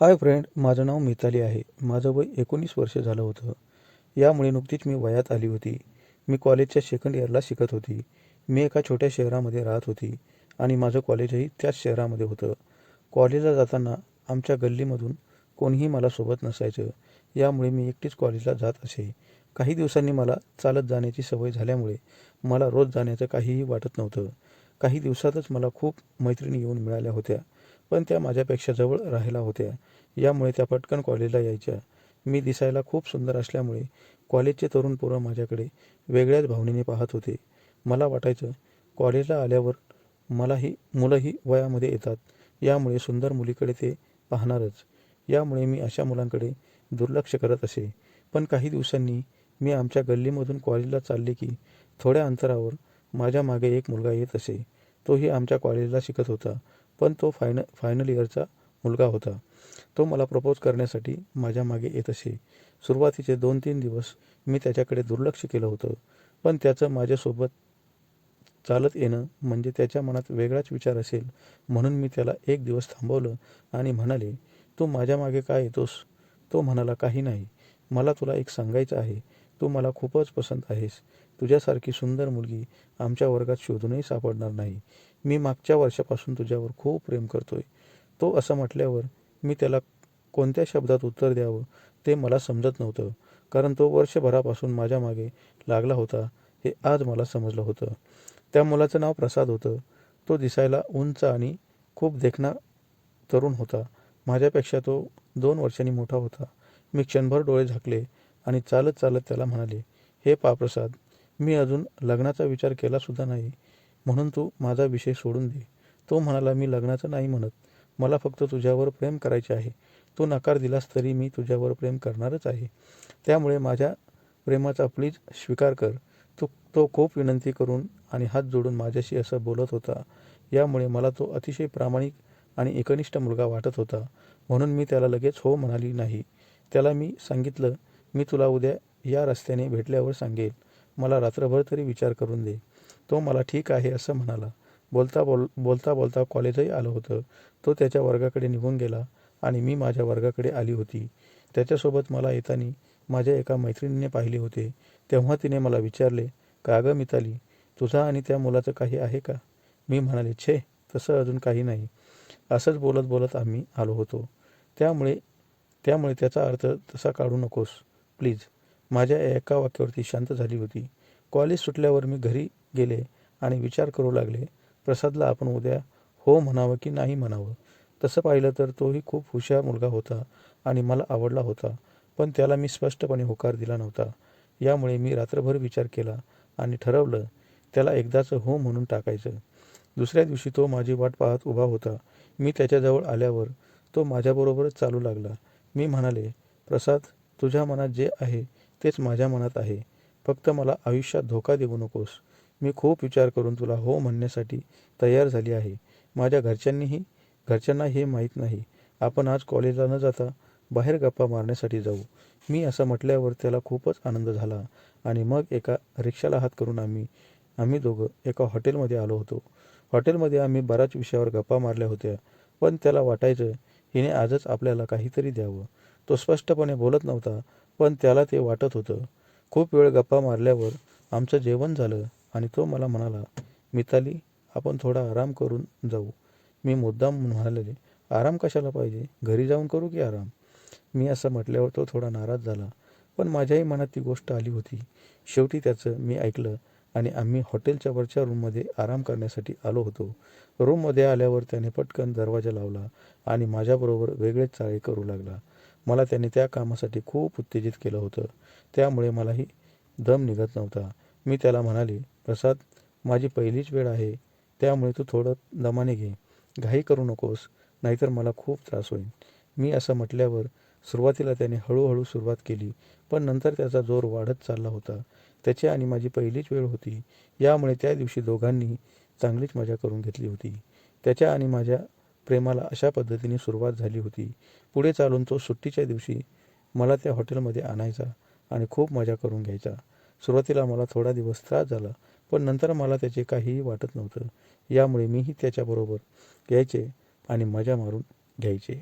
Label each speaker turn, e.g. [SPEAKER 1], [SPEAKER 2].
[SPEAKER 1] Hi friend माझं नाव मिताली आहे. माझं वय एकोणीस वर्ष झालं होतं. यामुळे नुकतीच मी वयात आली होती. मी कॉलेजच्या सेकंड इयरला शिकत होती. मी एका छोट्या शहरामध्ये राहत होती आणि माझं कॉलेजही त्याच शहरामध्ये होतं. कॉलेजला जाताना आमच्या गल्लीमधून कोणीही मला सोबत नसायचं. यामुळे मी एकटीच कॉलेजला जात असे. काही दिवसांनी मला चालत जाण्याची सवय झाल्यामुळे मला रोज जाण्याचं काहीही वाटत नव्हतं. काही दिवसातच मला खूप मैत्रिणी येऊन मिळाल्या होत्या. पण त्या माझ्यापेक्षा जवळ राहायला होत्या. यामुळे त्या पटकन कॉलेजला यायच्या. मी दिसायला खूप सुंदर असल्यामुळे कॉलेजचे तरुण पोरं माझ्याकडे वेगळ्याच भावनेने पाहत होते. मला वाटायचं कॉलेजला आल्यावर मलाही मुलंही वयामध्ये येतात. यामुळे सुंदर मुलीकडे ते पाहणारच. यामुळे मी अशा मुलांकडे दुर्लक्ष करत असे. पण काही दिवसांनी मी आमच्या गल्लीमधून कॉलेजला चालले की थोड्या अंतरावर माझ्या मागे एक मुलगा येत असे. तोही आमच्या कॉलेजला शिकत होता. पण तो फायन फायनल इयरचा मुलगा होता. तो मला प्रपोज करण्यासाठी माझ्या मागे येत असे. सुरुवातीचे दोन तीन दिवस मी त्याच्याकडे दुर्लक्ष केलं होतं. पण त्याचं माझ्यासोबत चालत येणं म्हणजे त्याच्या मनात वेगळाच विचार असेल म्हणून मी त्याला एक दिवस थांबवलं आणि म्हणाले तू माझ्या मागे काय येतोस? तो म्हणाला काही नाही. मला तुला एक सांगायचं आहे. तू मला खूपच पसंत आहेस. तुझ्यासारखी सुंदर मुलगी आमच्या वर्गात शोधूनही सापडणार नाही. मी मागच्या वर्षापासून तुझ्यावर खूप प्रेम करतोय. तो असं म्हटल्यावर मी त्याला कोणत्या शब्दात उत्तर द्यावं ते मला समजत नव्हतं. कारण तो वर्षभरापासून माझ्या मागे लागला होता हे आज मला समजलं होतं. त्या मुलाचं नाव प्रसाद होतं. तो दिसायला उंच आणि खूप देखणा तरुण होता. माझ्यापेक्षा तो दोन वर्षांनी मोठा होता. मी क्षणभर डोळे झाकले आणि चालत चालत त्याला म्हणाले हे पाप्रसाद मी अजून लग्नाचा विचार केलासुद्धा नाही. म्हणून तू माझा विषय सोडून दे. तो म्हणाला मी लग्नाचं नाही म्हणत. मला फक्त तुझ्यावर प्रेम करायचे आहे. तू नकार दिलास तरी मी तुझ्यावर प्रेम करणारच आहे. त्यामुळे माझ्या प्रेमाचा प्लीज स्वीकार कर. तू तो खूप विनंती करून आणि हात जोडून माझ्याशी असं बोलत होता. यामुळे मला तो अतिशय प्रामाणिक आणि एकनिष्ठ मुलगा वाटत होता. म्हणून मी त्याला लगेच हो म्हणाली नाही. त्याला मी सांगितलं मी तुला उद्या या रस्त्याने भेटल्यावर सांगेल मला रात्रभर तरी विचार करून दे. तो मला ठीक आहे असं म्हणाला. बोलता बोल बोलता बोलता कॉलेजही आलं होतं. तो त्याच्या वर्गाकडे निघून गेला आणि मी माझ्या वर्गाकडे आली होती. त्याच्यासोबत मला येताना माझ्या एका मैत्रिणीने पाहिले होते. तेव्हा तिने मला विचारले का गं मिताली तुझा आणि त्या मुलाचं काही आहे का? मी म्हणाले छे तसं अजून काही नाही. असंच बोलत बोलत आम्ही आलो होतो. त्यामुळे त्यामुळे त्याचा अर्थ तसा काढू नकोस प्लीज. माझ्या एका वाक्यावरती शांत झाली होती. कॉलेज सुटल्यावर मी घरी गेले आणि विचार करू लागले प्रसादला आपण उद्या हो म्हणावं की नाही म्हणावं तसं पाहिलं तर तोही खूप हुशार मुलगा होता आणि मला आवडला होता पण त्याला मी स्पष्टपणे होकार दिला नव्हता. यामुळे मी रात्रभर विचार केला आणि ठरवलं त्याला एकदाचं हो म्हणून टाकायचं. दुसऱ्या दिवशी तो माझी वाट पाहत उभा होता. मी त्याच्याजवळ आल्यावर तो माझ्याबरोबरच चालू लागला. मी म्हणाले प्रसाद तुझ्या मनात जे आहे तेच माझ्या मनात आहे. फक्त मला आयुष्यात धोका देऊ नकोस. मी खूप विचार करून तुला हो म्हणण्यासाठी तयार झाली आहे. माझ्या घरच्यांनीही घरच्यांना हे माहीत नाही. आपण आज कॉलेजला न जाता बाहेर गप्पा मारण्यासाठी जाऊ. मी असं म्हटल्यावर त्याला खूपच आनंद झाला आणि मग एका रिक्षाला हात करून आम्ही आम्ही दोघं एका हॉटेलमध्ये आलो होतो. हॉटेलमध्ये आम्ही बऱ्याच विषयावर गप्पा मारल्या होत्या पण त्याला वाटायचं हिने आजच आपल्याला काहीतरी द्यावं. तो स्पष्टपणे बोलत नव्हता पण त्याला ते वाटत होतं. खूप वेळ गप्पा मारल्यावर आमचं जेवण झालं आणि तो मला म्हणाला मिताली आपण थोडा आराम करून जाऊ. मी मुद्दाम म्हणाले आराम कशाला पाहिजे? घरी जाऊन करू की आराम? मी असं म्हटल्यावर तो थोडा नाराज झाला पण माझ्याही मनात ती गोष्ट आली होती. शेवटी त्याचं मी ऐकलं आणि आम्ही हॉटेलच्या वरच्या रूममध्ये आराम करण्यासाठी आलो होतो. रूममध्ये आल्यावर त्याने पटकन दरवाजा लावला आणि माझ्याबरोबर वेगळेच चाळे करू लागला. मला त्याने त्या कामासाठी खूप उत्तेजित केलं होतं. त्यामुळे मलाही दम निघत नव्हता. मी त्याला म्हणाले प्रसाद माझी पहिलीच वेळ आहे. त्यामुळे तू थोडं दमाने घे. घाई करू नकोस नाहीतर मला खूप त्रास होईल. मी असं म्हटल्यावर सुरुवातीला त्याने हळूहळू सुरुवात केली पण नंतर त्याचा जोर वाढत चालला होता. त्याची आणि माझी पहिलीच वेळ होती. यामुळे त्या दिवशी दोघांनी चांगलीच मजा करून घेतली होती. त्याच्या आणि माझ्या प्रेमाला अशा पद्धतीने सुरुवात झाली होती. पुढे चालून तो सुट्टीच्या दिवशी मला त्या हॉटेलमध्ये आणायचा आणि खूप मजा करून घ्यायचा. सुरुवातीला मला थोडा दिवस त्रास झाला पण नंतर मला त्याचे काहीही वाटत नव्हतं. यामुळे मीही त्याच्याबरोबर यायचे आणि मजा मारून घ्यायचे.